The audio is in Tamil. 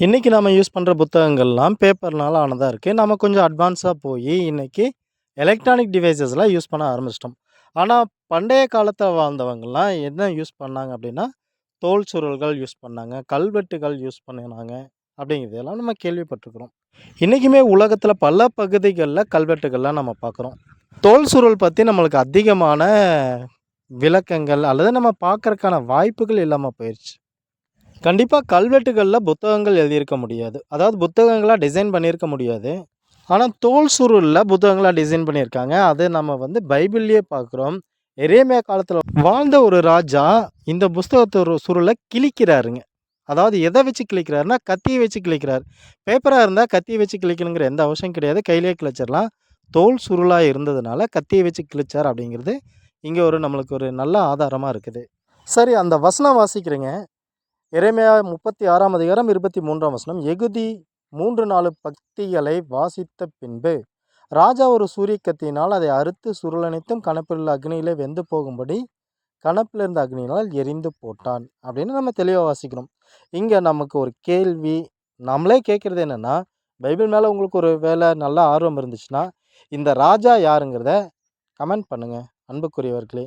இன்றைக்கி நம்ம யூஸ் பண்ணுற புத்தகங்கள்லாம் பேப்பர்னால ஆனதாக இருக்குது நம்ம கொஞ்சம் அட்வான்ஸாக போய் இன்றைக்கி எலக்ட்ரானிக் டிவைசஸ்லாம் யூஸ் பண்ண ஆரம்பிச்சிட்டோம். ஆனால் பண்டைய காலத்தில் வாழ்ந்தவங்கலாம் என்ன யூஸ் பண்ணாங்க அப்படின்னா தோல் சுருள்கள் யூஸ் பண்ணாங்க கல்வெட்டுகள் யூஸ் பண்ணினாங்க அப்படிங்கிறதெல்லாம் நம்ம கேள்விப்பட்டிருக்கிறோம். இன்றைக்குமே உலகத்தில் பல பகுதிகளில் கல்வெட்டுகள்லாம் நம்ம பார்க்குறோம் தோல் சுருள் பற்றி நம்மளுக்கு அதிகமான விளக்கங்கள் அல்லது நம்ம பார்க்கறக்கான வாய்ப்புகள் இல்லாமல் போயிடுச்சு கண்டிப்பாக கல்வெட்டுகளில் புத்தகங்கள் எழுதியிருக்க முடியாது. அதாவது புத்தகங்களாக டிசைன் பண்ணியிருக்க முடியாது. ஆனால் தோல் சுருளில் புத்தகங்களாக டிசைன் பண்ணியிருக்காங்க. அதை நம்ம வந்து பைபிள்லேயே பார்க்குறோம். எரேமியா காலத்தில் வாழ்ந்த ஒரு ராஜா இந்த புஸ்தகத்தோட சுருளை கிழிக்கிறாருங்க. அதாவது எதை வச்சு கிழிக்கிறாருன்னா கத்தியை வச்சு கிழிக்கிறார். பேப்பராக இருந்தால் கத்தியை வச்சு கிழிக்கணுங்கிற எந்த அவசியம் கிடையாது. கையிலே கிழிச்சிடலாம். தோல் சுருளாக இருந்ததுனால கத்தியை வச்சு கிழிச்சார் அப்படிங்கிறது இங்கே ஒரு நம்மளுக்கு ஒரு நல்ல ஆதாரமாக இருக்குது. சரி அந்த வசனம் வாசிக்கிறேங்க. இறைமையா முப்பத்தி ஆறாம் அதிகாரம் இருபத்தி மூன்றாம் வசனம் எகுதி மூன்று நாலு பக்திகளை வாசித்த பின்பு ராஜா ஒரு சூரிய கத்தியினால் அதை அறுத்து சுருளனைத்தும் கணப்பில் அக்னியிலே வெந்து போகும்படி கணப்பில் இருந்த அக்னியினால் எரிந்து போட்டான். அப்படின்னு நம்ம தெளிவாக வாசிக்கிறோம். இங்கே நமக்கு ஒரு கேள்வி நம்மளே கேட்குறது என்னென்னா பைபிள் மேலே உங்களுக்கு ஒரு வேலை நல்லா ஆர்வம் இருந்துச்சுன்னா இந்த ராஜா யாருங்கிறத கமெண்ட் பண்ணுங்கள் அன்புக்குரியவர்களே